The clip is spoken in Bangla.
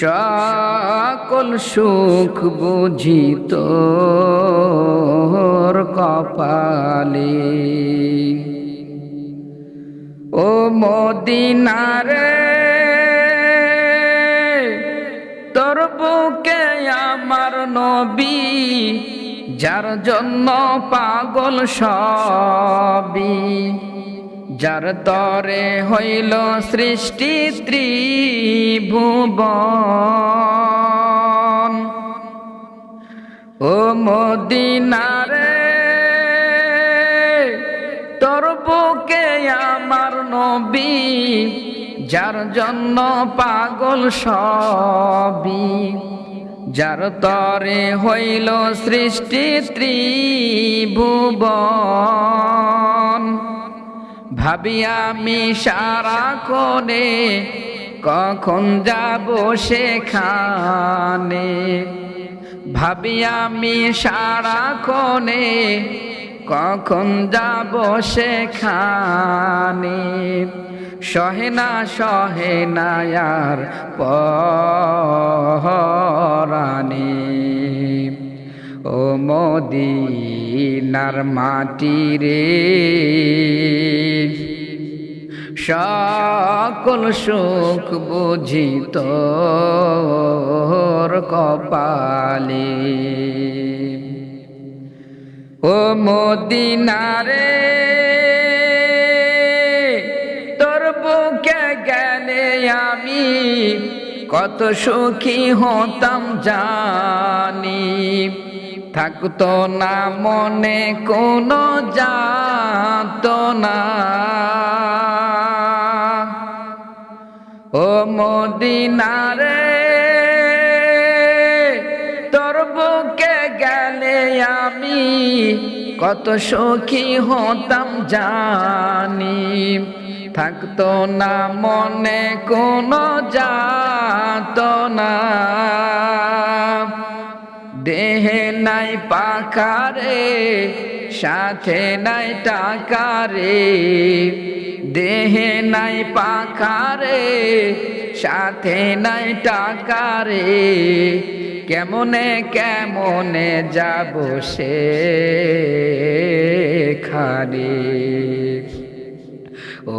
সকল সুখ বুঝিত কপালে। ও মদিনারে তোর বুকে আমার নবী যার জন্য পাগল সবই। যার তরে হইল সৃষ্টি ত্রিভুবন। ও মদিনারে, তোর বুকে আমার নবী, যার জন্য পাগল সবি যার তরে হইল সৃষ্টি ত্রিভুবন। ভাবি আমি সারা কোণে, কখন যাব সেখানে? ভাবি আমি সারা কোণে, কখন যাব সেখানে? সহেনা সহেনায়ার পরানে মদিনার মাটি রে। সকল সুখ বুঝিত কপালে। ও মদিনারে, তোর বুকে গেলে আমি কত সুখী হতাম জানি। থাকতো না, মনে কোনো যাত না। ও মদিনারে, তোর বুকে গেলে আমি কত সখী হতাম জানি। থাকতো না, মনে কোনো যাত না। নাই পাখারে সাথে নাই টাকারে, দেহে নাই পাখারে সাথে নাই টাকারে, কেমনে কেমনে যাব সে খানে ও